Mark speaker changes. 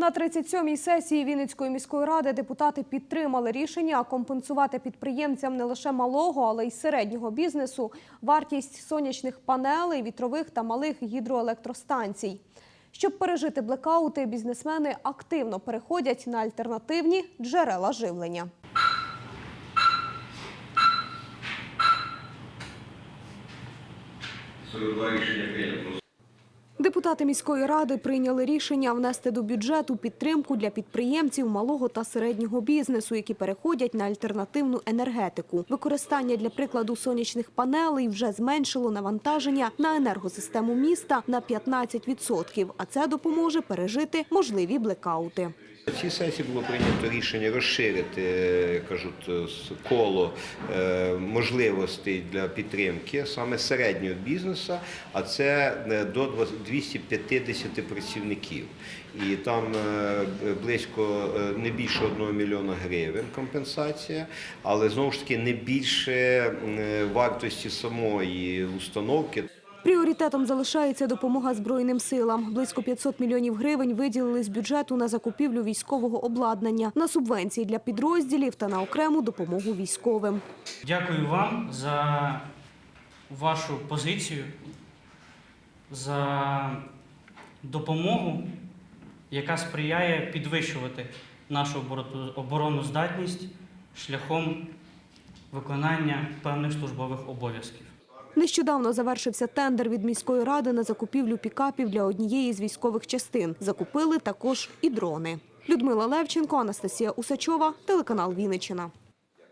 Speaker 1: На 37-й сесії Вінницької міської ради депутати підтримали рішення компенсувати підприємцям не лише малого, але й середнього бізнесу вартість сонячних панелей, вітрових та малих гідроелектростанцій. Щоб пережити блекаути, бізнесмени активно переходять на альтернативні джерела живлення.
Speaker 2: Рішення прийнято.
Speaker 1: Депутати міської ради прийняли рішення внести до бюджету підтримку для підприємців малого та середнього бізнесу, які переходять на альтернативну енергетику. Використання для прикладу сонячних панелей вже зменшило навантаження на енергосистему міста на 15%, а це допоможе пережити можливі блекаути.
Speaker 3: На цій сесії було прийнято рішення розширити е, кажуть, е, коло е, можливостей для підтримки саме середнього бізнесу, а це до 20 250 працівників. І там е, близько е, не більше 1 мільйона гривень компенсація, але знову ж таки не більше е, вартості самої установки.
Speaker 1: Пріоритетом залишається допомога Збройним силам. Близько 500 мільйонів гривень виділили з бюджету на закупівлю військового обладнання, на субвенції для підрозділів та на окрему допомогу військовим.
Speaker 4: Дякую вам за вашу позицію, за допомогу, яка сприяє підвищувати нашу оборо- обороноздатність шляхом виконання певних службових обов'язків.
Speaker 1: Нещодавно завершився тендер від міської ради на закупівлю пікапів для однієї з військових частин. Закупили також і дрони. Людмила Левченко, Анастасія Усачова, телеканал Вінниччина.